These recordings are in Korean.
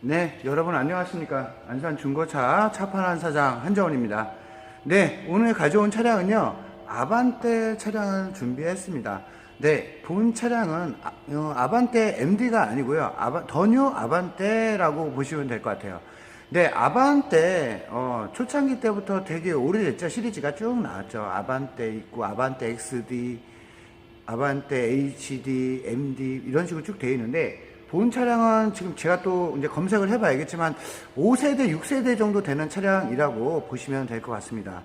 네, 여러분 안녕하십니까. 안산 중고차 차판한 사장 한정원입니다. 네, 오늘 가져온 차량은요, 아반떼 차량을 준비했습니다. 네, 본 차량은 아, 어, 아반떼 MD가 아니고요, 아바, 더뉴 아반떼라고 보시면 될 것 같아요. 네, 아반떼, 어, 초창기 때부터 되게 오래됐죠. 시리즈가 쭉 나왔죠. 아반떼 있고, 아반떼 XD, 아반떼 HD, MD 이런 식으로 쭉 되어 있는데 본 차량은 지금 제가 또 이제 검색을 해봐야겠지만 5세대, 6세대 정도 되는 차량이라고 보시면 될 것 같습니다.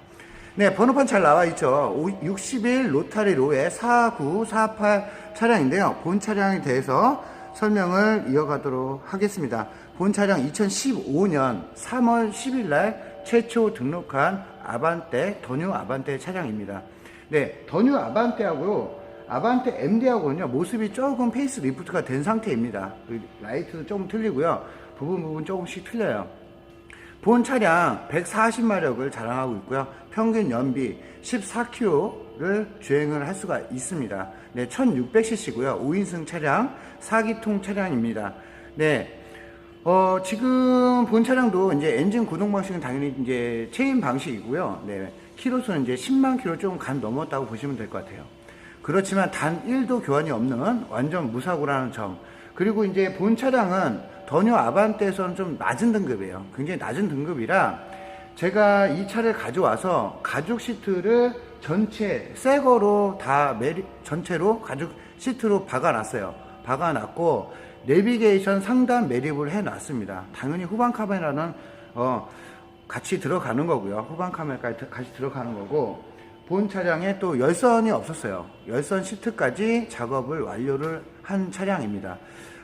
네, 번호판 잘 나와 있죠. 61 로타리 로의 4948 차량인데요. 본 차량에 대해서 설명을 이어가도록 하겠습니다. 본 차량 2015년 3월 10일 날 최초 등록한 아반떼, 더뉴 아반떼 차량입니다. 네, 더뉴 아반떼하고요. 아반떼 MD하고는요, 모습이 조금 페이스 리프트가 된 상태입니다. 그 라이트도 조금 틀리고요. 부분 부분 조금씩 틀려요. 본 차량 140마력을 자랑하고 있고요. 평균 연비 14km를 주행을 할 수가 있습니다. 네, 1600cc고요. 5인승 차량, 4기통 차량입니다. 네. 어, 지금 본 차량도 이제 엔진 구동 방식은 당연히 이제 체인 방식이고요. 네. 키로수는 이제 10만 킬로 조금 간 넘었다고 보시면 될 것 같아요. 그렇지만 단 1도 교환이 없는 완전 무사고라는 점. 그리고 이제 본 차량은 더뉴 아반떼에서는 좀 낮은 등급이에요. 굉장히 낮은 등급이라 제가 이 차를 가져와서 가죽 시트를 전체 새 거로 다 매립, 전체로 가죽 시트로 박아놨어요. 박아놨고 내비게이션 상단 매립을 해놨습니다. 당연히 후방 카메라는 어, 같이 들어가는 거고요. 후방 카메라까지 같이 들어가는 거고 본 차량에 또 열선이 없었어요. 열선 시트까지 작업을 완료를 한 차량입니다.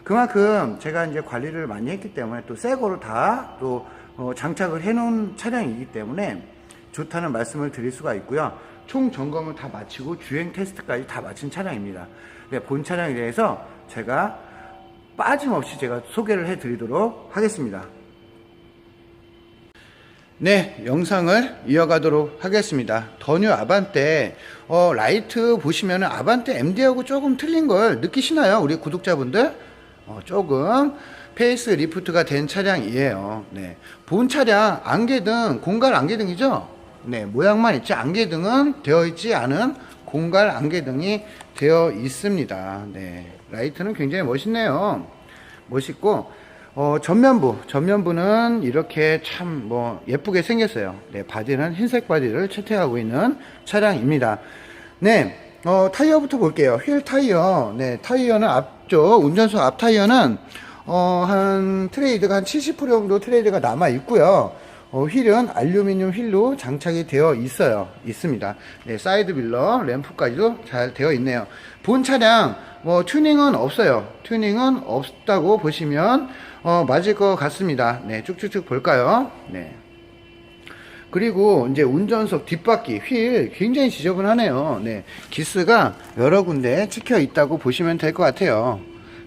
그만큼 제가 이제 관리를 많이 했기 때문에 또 새 거로 다 또 장착을 해 놓은 차량이기 때문에 좋다는 말씀을 드릴 수가 있고요. 총 점검을 다 마치고 주행 테스트까지 다 마친 차량입니다. 네, 본 차량에 대해서 제가 빠짐없이 제가 소개를 해 드리도록 하겠습니다. 네, 영상을 이어가도록 하겠습니다. 더뉴 아반떼, 어, 라이트 보시면 아반떼 MD하고 조금 틀린 걸 느끼시나요? 우리 구독자분들? 어, 조금 페이스 리프트가 된 차량이에요. 네. 본 차량 안개등, 공갈 안개등이죠? 네, 모양만 있지 안개등은 되어 있지 않은 공갈 안개등이 되어 있습니다. 네. 라이트는 굉장히 멋있네요. 멋있고, 어, 전면부, 전면부는 이렇게 참 뭐 예쁘게 생겼어요. 네, 바디는 흰색 바디를 채택하고 있는 차량입니다. 네, 어, 타이어부터 볼게요. 휠 타이어. 네, 타이어는 앞쪽, 운전석 앞 타이어는 어, 한 트레이드가 한 70% 정도 트레이드가 남아 있고요. 어, 휠은 알루미늄 휠로 장착이 되어 있어요. 있습니다. 네, 사이드 밀러, 램프까지도 잘 되어 있네요. 본 차량, 뭐, 튜닝은 없어요. 튜닝은 없다고 보시면, 어, 맞을 것 같습니다. 네, 쭉쭉쭉 볼까요? 네. 그리고 이제 운전석 뒷바퀴, 휠 굉장히 지저분하네요. 네. 기스가 여러 군데 찍혀 있다고 보시면 될 것 같아요.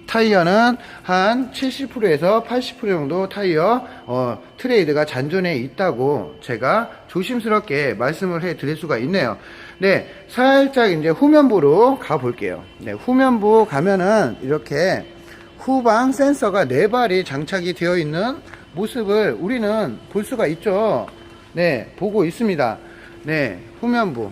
타이어는 한 70%에서 80% 정도 타이어 어, 트레이드가 잔존해 있다고 제가 조심스럽게 말씀을 해 드릴 수가 있네요. 네, 살짝 이제 후면부로 가 볼게요. 네, 후면부 가면은 이렇게 후방 센서가 네 발이 장착이 되어 있는 모습을 우리는 볼 수가 있죠. 네, 보고 있습니다. 네, 후면부.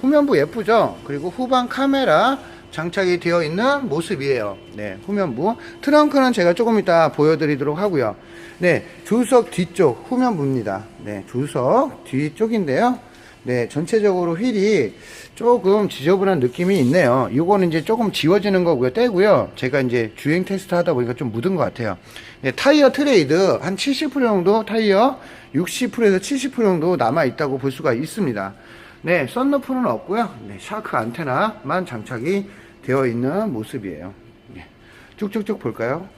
후면부 예쁘죠? 그리고 후방 카메라 장착이 되어 있는 모습이에요. 네, 후면부. 트렁크는 제가 조금 이따 보여드리도록 하고요. 네, 조수석 뒤쪽 후면부입니다. 네, 조수석 뒤쪽인데요. 네, 전체적으로 휠이 조금 지저분한 느낌이 있네요. 이거는 이제 조금 지워지는 거고요. 떼고요. 제가 이제 주행 테스트 하다 보니까 좀 묻은 것 같아요. 네, 타이어 트레이드 한 70% 정도 타이어 60%에서 70% 정도 남아 있다고 볼 수가 있습니다. 네, 썬루프는 없고요. 네, 샤크 안테나만 장착이 되어 있는 모습이에요. 네, 쭉쭉쭉 볼까요?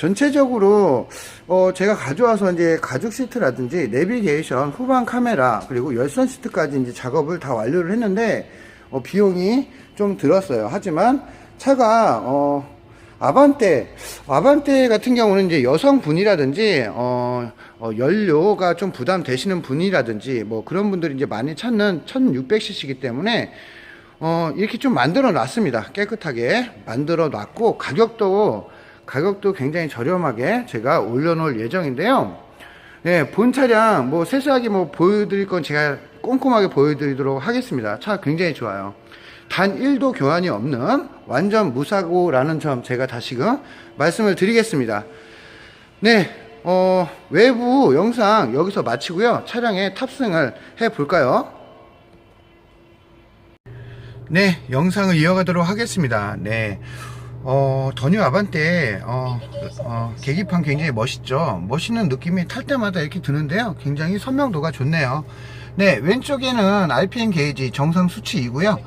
전체적으로 어 제가 가져와서 이제 가죽 시트라든지 내비게이션 후방 카메라 그리고 열선 시트까지 이제 작업을 다 완료를 했는데 어 비용이 좀 들었어요. 하지만 차가 어 아반떼 아반떼 같은 경우는 이제 여성분이라든지 어, 어 연료가 좀 부담되시는 분이라든지 뭐 그런 분들이 이제 많이 찾는 1600cc이기 때문에 어, 이렇게 좀 만들어 놨습니다. 깨끗하게 만들어 놨고, 가격도, 가격도 굉장히 저렴하게 제가 올려놓을 예정인데요. 네, 본 차량 뭐 세세하게 뭐 보여드릴 건 제가 꼼꼼하게 보여드리도록 하겠습니다. 차 굉장히 좋아요. 단 1도 교환이 없는 완전 무사고라는 점 제가 다시금 말씀을 드리겠습니다. 네, 어, 외부 영상 여기서 마치고요. 차량에 탑승을 해 볼까요? 네, 영상을 이어가도록 하겠습니다. 네. 어, 더뉴 아반떼, 어, 어, 계기판 굉장히 멋있죠? 멋있는 느낌이 탈 때마다 이렇게 드는데요. 굉장히 선명도가 좋네요. 네, 왼쪽에는 RPM 게이지 정상 수치이고요.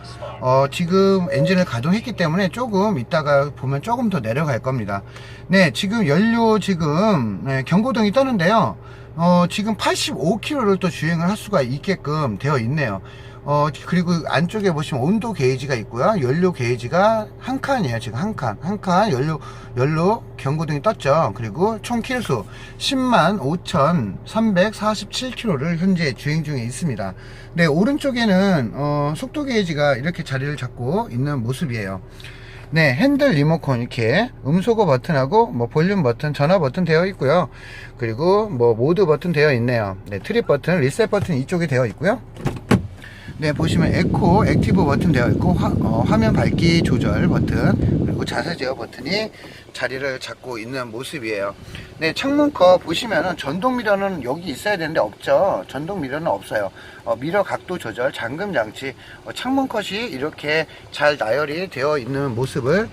어, 지금 엔진을 가동했기 때문에 조금 이따가 보면 조금 더 내려갈 겁니다. 네, 지금 연료 지금 네, 경고등이 뜨는데요. 어, 지금 85km를 또 주행을 할 수가 있게끔 되어 있네요. 어, 그리고 안쪽에 보시면 온도 게이지가 있고요. 연료 게이지가 한 칸이에요. 지금 한 칸. 한 칸 연료, 연료 경고등이 떴죠. 그리고 총 킬수 10만 5,347km를 현재 주행 중에 있습니다. 네, 오른쪽에는, 어, 속도 게이지가 이렇게 자리를 잡고 있는 모습이에요. 네, 핸들 리모컨 이렇게 음소거 버튼하고 뭐 볼륨 버튼, 전화 버튼 되어 있고요. 그리고 뭐 모드 버튼 되어 있네요. 네, 트립 버튼, 리셋 버튼 이쪽에 되어 있고요. 네, 보시면 에코 액티브 버튼 되어 있고 화, 면 밝기 조절 버튼 그리고 자세 제어 버튼이 자리를 잡고 있는 모습이에요. 네, 창문커 보시면은 전동 미러는 여기 있어야 되는데 없죠. 전동 미러는 없어요. 어, 미러 각도 조절, 잠금 장치, 어, 창문 컷이 이렇게 잘 나열이 되어 있는 모습을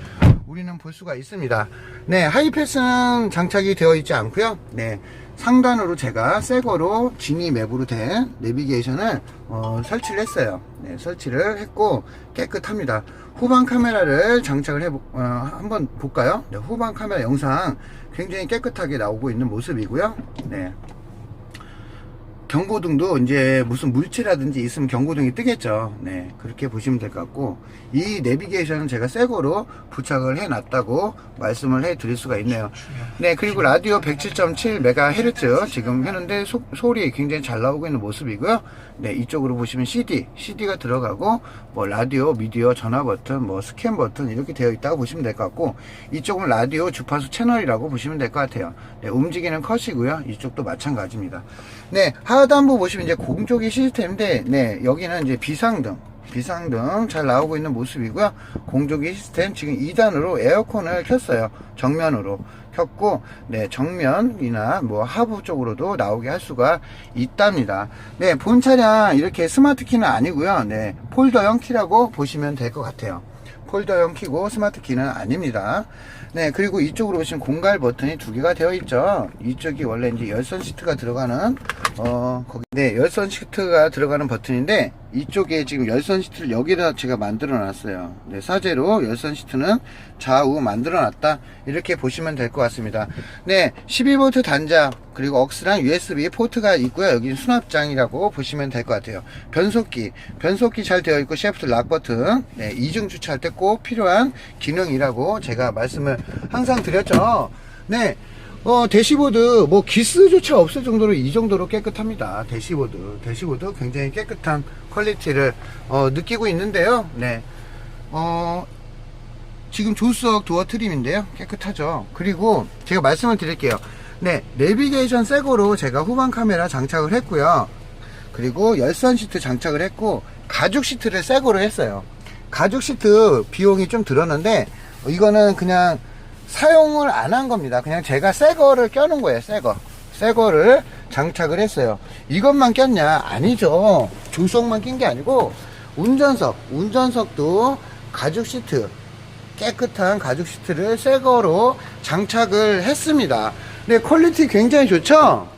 우리는 볼 수가 있습니다. 네, 하이패스는 장착이 되어 있지 않고요. 네, 상단으로 제가 새 거로 지니 맵으로 된 내비게이션을 어, 설치를 했어요. 네, 설치를 했고 깨끗합니다. 후방 카메라를 장착을 해 어, 한번 볼까요? 네, 후방 카메라 영상 굉장히 깨끗하게 나오고 있는 모습이고요. 네. 경고등도 이제 무슨 물체라든지 있으면 경고등이 뜨겠죠. 네, 그렇게 보시면 될 것 같고 이 내비게이션은 제가 새 거로 부착을 해 놨다고 말씀을 해 드릴 수가 있네요. 네, 그리고 라디오 107.7MHz 지금 했는데 소, 소리 굉장히 잘 나오고 있는 모습이고요. 네, 이쪽으로 보시면 CD, CD가 들어가고 뭐 라디오, 미디어, 전화 버튼, 뭐 스캔 버튼 이렇게 되어 있다고 보시면 될 것 같고 이쪽은 라디오 주파수 채널이라고 보시면 될 것 같아요. 네, 움직이는 컷이고요. 이쪽도 마찬가지입니다. 네, 하 단부 보시면 이제 공조기 시스템인데, 네, 여기는 이제 비상등, 비상등 잘 나오고 있는 모습이고요. 공조기 시스템 지금 2단으로 에어컨을 켰어요. 정면으로 켰고, 네, 정면이나 뭐 하부 쪽으로도 나오게 할 수가 있답니다. 네, 본 차량 이렇게 스마트 키는 아니고요. 네, 폴더형 키라고 보시면 될 것 같아요. 폴더형 키고 스마트 키는 아닙니다. 네, 그리고 이쪽으로 보시면 공갈 버튼이 두 개가 되어 있죠. 이쪽이 원래 이제 열선 시트가 들어가는, 어, 거기, 네, 열선 시트가 들어가는 버튼인데, 이쪽에 지금 열선 시트를 여기다 제가 만들어 놨어요. 네, 사제로 열선 시트는 좌우 만들어 놨다. 이렇게 보시면 될 것 같습니다. 네, 12V 단자, 그리고 억스랑 USB 포트가 있고요. 여기는 수납장이라고 보시면 될 것 같아요. 변속기, 변속기 잘 되어 있고, 셰프트 락 버튼, 네, 이중 주차할 때 꼭 필요한 기능이라고 제가 말씀을 항상 드렸죠. 네. 어, 대시보드, 뭐, 기스조차 없을 정도로 이 정도로 깨끗합니다. 대시보드. 대시보드 굉장히 깨끗한 퀄리티를, 어, 느끼고 있는데요. 네. 어, 지금 조수석 도어 트림인데요. 깨끗하죠. 그리고 제가 말씀을 드릴게요. 네. 내비게이션 새거로 제가 후방 카메라 장착을 했고요. 그리고 열선 시트 장착을 했고, 가죽 시트를 새거로 했어요. 가죽 시트 비용이 좀 들었는데, 이거는 그냥 사용을 안 한 겁니다. 그냥 제가 새 거를 껴놓은 거예요. 새 거. 새 거를 장착을 했어요. 이것만 꼈냐? 아니죠. 조석만 낀 게 아니고 운전석, 운전석도 가죽 시트, 깨끗한 가죽 시트를 새 거로 장착을 했습니다. 네, 퀄리티 굉장히 좋죠?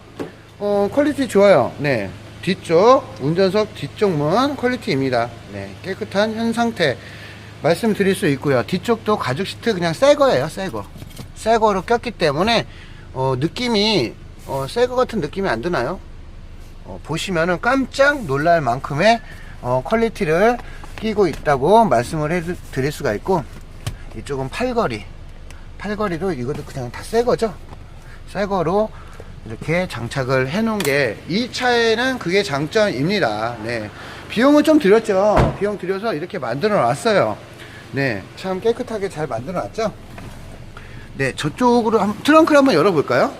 어, 퀄리티 좋아요. 네. 뒤쪽, 운전석 뒤쪽 문 퀄리티입니다. 네. 깨끗한 현 상태. 말씀드릴 수 있고요. 뒤쪽도 가죽 시트 그냥 새 거예요, 새 거. 새 거로 꼈기 때문에, 어, 느낌이, 어, 새거 같은 느낌이 안 드나요? 어, 보시면은 깜짝 놀랄 만큼의, 어, 퀄리티를 끼고 있다고 말씀을 해 드릴 수가 있고, 이쪽은 팔걸이. 팔걸이도 이것도 그냥 다 새 거죠? 새 거로 이렇게 장착을 해 놓은 게, 이 차에는 그게 장점입니다. 네. 비용은 좀 들였죠? 비용 들여서 이렇게 만들어 놨어요. 네, 참 깨끗하게 잘 만들어 놨죠? 네, 저쪽으로 한, 트렁크를 한번 열어볼까요?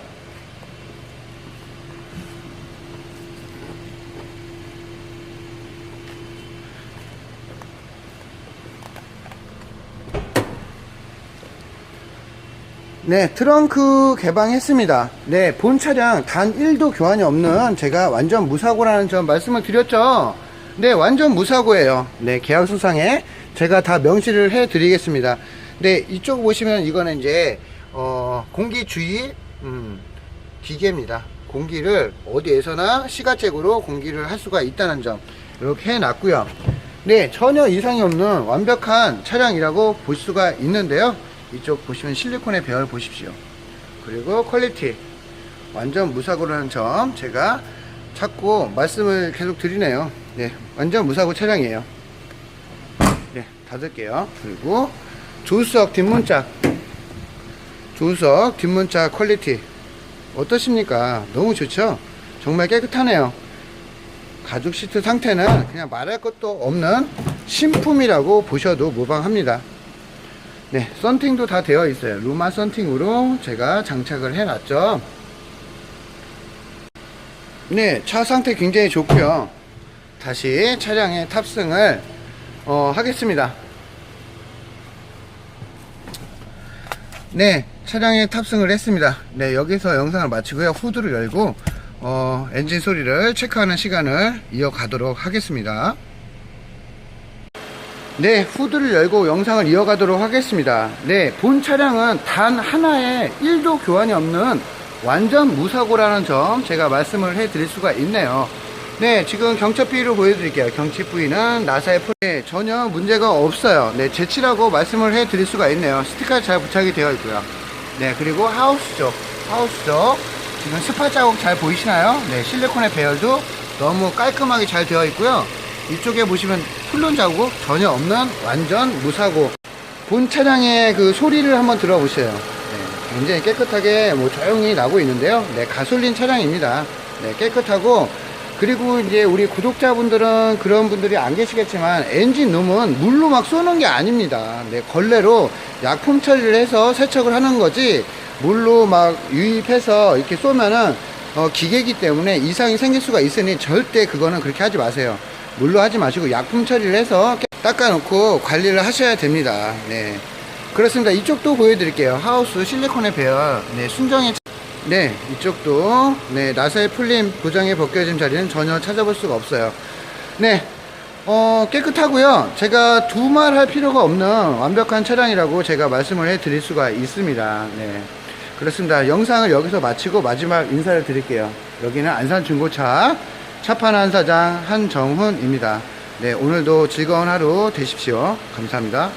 네, 트렁크 개방했습니다. 네, 본 차량 단 1도 교환이 없는 제가 완전 무사고라는 점 말씀을 드렸죠? 네, 완전 무사고예요. 네, 계약서상에 제가 다 명시를 해 드리겠습니다. 네, 이쪽 보시면 이거는 이제, 어, 공기 주의, 음, 기계입니다. 공기를 어디에서나 시가잭으로 공기를 할 수가 있다는 점. 이렇게 해놨고요. 네, 전혀 이상이 없는 완벽한 차량이라고 볼 수가 있는데요. 이쪽 보시면 실리콘의 배열 보십시오. 그리고 퀄리티. 완전 무사고라는 점 제가 자꾸 말씀을 계속 드리네요. 네, 완전 무사고 차량이에요. 네, 닫을게요. 그리고 조수석 뒷문짝. 조수석 뒷문짝 퀄리티. 어떠십니까? 너무 좋죠? 정말 깨끗하네요. 가죽 시트 상태는 그냥 말할 것도 없는 신품이라고 보셔도 무방합니다. 네, 썬팅도 다 되어 있어요. 루마 썬팅으로 제가 장착을 해놨죠. 네, 차 상태 굉장히 좋고요. 다시 차량에 탑승을 어, 하겠습니다. 네, 차량에 탑승을 했습니다. 네, 여기서 영상을 마치고요. 후드를 열고 어, 엔진 소리를 체크하는 시간을 이어가도록 하겠습니다. 네, 후드를 열고 영상을 이어가도록 하겠습니다. 네, 본 차량은 단 하나의 1도 교환이 없는 완전 무사고라는 점 제가 말씀을 해 드릴 수가 있네요. 네, 지금 경첩 부위를 보여드릴게요. 경첩 부위는 나사의 풀에 전혀 문제가 없어요. 네, 제치라고 말씀을 해 드릴 수가 있네요. 스티커 잘 부착이 되어 있고요. 네, 그리고 하우스 쪽, 하우스 쪽 지금 스파 자국 잘 보이시나요? 네, 실리콘의 배열도 너무 깔끔하게 잘 되어 있고요. 이쪽에 보시면 훌론 자국 전혀 없는 완전 무사고. 본 차량의 그 소리를 한번 들어보세요. 네, 굉장히 깨끗하게 뭐 조용히 나고 있는데요. 네, 가솔린 차량입니다. 네, 깨끗하고 그리고 이제 우리 구독자분들은 그런 분들이 안 계시겠지만 엔진 룸은 물로 막 쏘는 게 아닙니다. 네, 걸레로 약품 처리를 해서 세척을 하는 거지 물로 막 유입해서 이렇게 쏘면은 어, 기계이기 때문에 이상이 생길 수가 있으니 절대 그거는 그렇게 하지 마세요. 물로 하지 마시고 약품 처리를 해서 닦아놓고 관리를 하셔야 됩니다. 네. 그렇습니다. 이쪽도 보여드릴게요. 하우스 실리콘의 배열. 네, 순정의 네, 이쪽도 네 나사의 풀림 고정에 벗겨진 자리는 전혀 찾아볼 수가 없어요. 네, 어, 깨끗하고요. 제가 두말 할 필요가 없는 완벽한 차량이라고 제가 말씀을 해드릴 수가 있습니다. 네, 그렇습니다. 영상을 여기서 마치고 마지막 인사를 드릴게요. 여기는 안산 중고차 차판한 사장 한정훈입니다. 네, 오늘도 즐거운 하루 되십시오. 감사합니다.